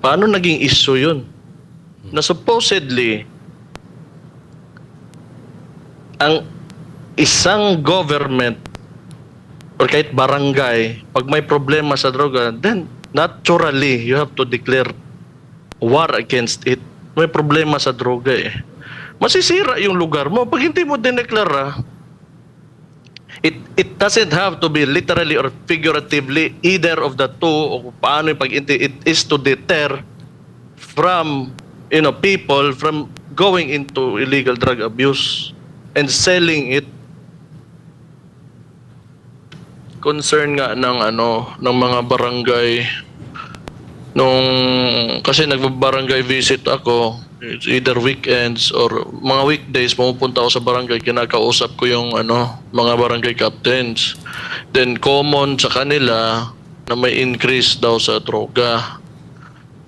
Paano naging issue yun? Na supposedly, ang isang government or kahit barangay, pag may problema sa droga, then naturally, you have to declare war against it. May problema sa droga eh. Masisira yung lugar mo. Pag hindi mo dineklara, it, it doesn't have to be literally or figuratively either of the two o paano yung pag it is to deter from you know people from going into illegal drug abuse and selling it. Concern nga ng ano ng mga barangay. Nung kasi nagbabarangay visit ako either weekends or mga weekdays pumupunta ako sa barangay kinakausap ko yung ano mga barangay captains then common sa kanila na may increase daw sa droga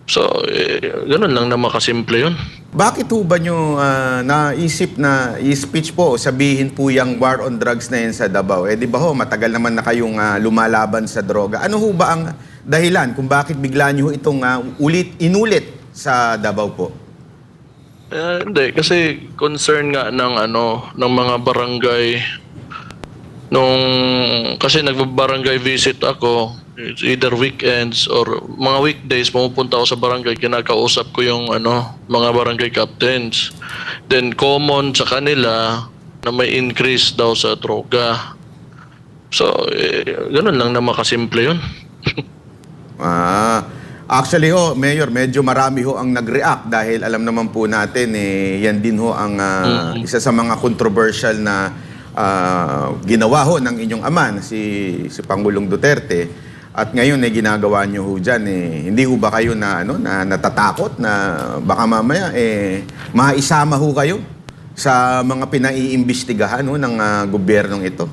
so eh, ganun lang na makasimple yun Bakit ho ba nyo ah, naisip na i-speech po, sabihin po yung war on drugs na yan sa Davao? Eh di ba ho, matagal naman na kayong ah, lumalaban sa droga. Ano ho ba ang dahilan kung bakit bigla nyo itong ah, ulit, inulit sa Davao po? Eh, hindi. Kasi concern nga ng ano ng mga barangay. Nung kasi nagbabarangay visit ako either weekends or mga weekdays pumupunta ako sa barangay. Kinakausap ko yung ano mga barangay captains. Then common sa kanila na may increase daw sa droga. So eh, ganun lang na makasimple yun. Ah, actually ho, Mayor, medyo marami ho ang nag-react dahil alam naman po natin eh yan din ho ang ah, isa sa mga controversial na ah, ginawa ho ng inyong ama na si si Pangulong Duterte. At ngayon eh ginagawa niyo ho diyan eh hindi ho ba kayo na ano na natatakot na baka mamaya eh maisama ho kayo sa mga pinaiimbestigahan ho ng ah, gobyernong ito?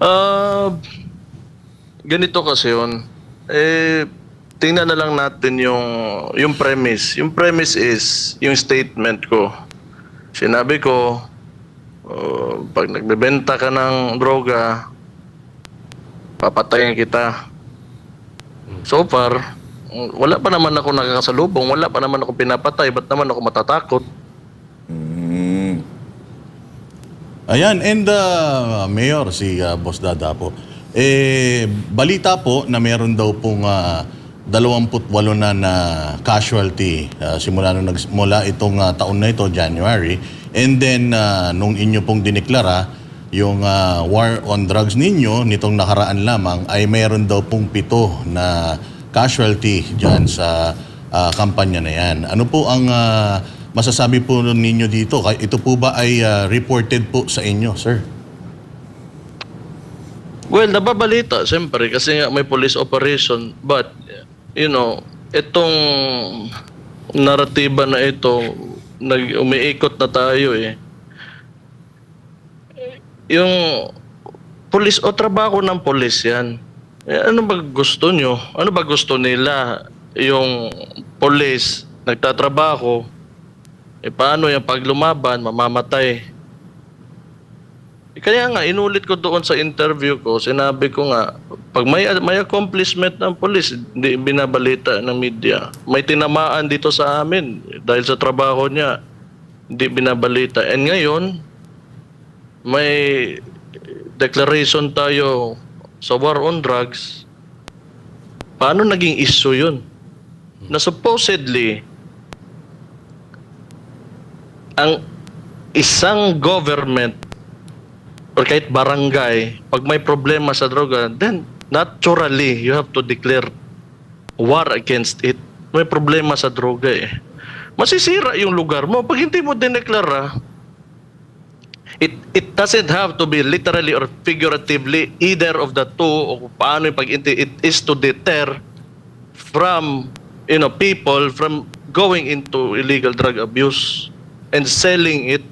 Ah, ganito kasi yun. Eh, tingnan na lang natin yung, yung premise. Yung premise is, yung statement ko. Sinabi ko, uh, pag nagbebenta ka ng droga, papatayin kita. So far, mm, wala pa naman ako nakakasalubong, wala pa naman ako pinapatay, ba't naman ako matatakot? Hmm. Ayan, and uh, Mayor, si uh, Boss Dada po. Eh, balita po na meron daw pong uh, 28 na na casualty uh, simula nung nagsimula itong uh, taon na ito, January. And then, uh, nung inyo pong diniklara, yung uh, war on drugs ninyo, nitong nakaraan lamang, ay meron daw pong pito na casualty dyan sa uh, kampanya na yan. Ano po ang uh, masasabi po ninyo dito? Ito po ba ay uh, reported po sa inyo, sir? Well, nababalita, siyempre, kasi nga may police operation. But, you know, itong naratiba na ito, nag, umiikot na tayo eh. Yung police o trabaho ng police yan. Eh, ano ba gusto nyo? Ano ba gusto nila? Yung police nagtatrabaho, eh paano yung pag lumaban, mamamatay? Eh, Kaya nga, inulit ko doon sa interview ko, sinabi ko nga, pag may, may accomplishment ng police, hindi binabalita ng media. May tinamaan dito sa amin dahil sa trabaho niya, hindi binabalita. And ngayon, may declaration tayo sa war on drugs. Paano naging issue yun? Na supposedly, ang isang government or kahit barangay, pag may problema sa droga, then naturally, you have to declare war against it. May problema sa droga eh. Masisira yung lugar mo. Pag hindi mo dineklara, it, it doesn't have to be literally or figuratively either of the two o paano yung pag it is to deter from you know people from going into illegal drug abuse and selling it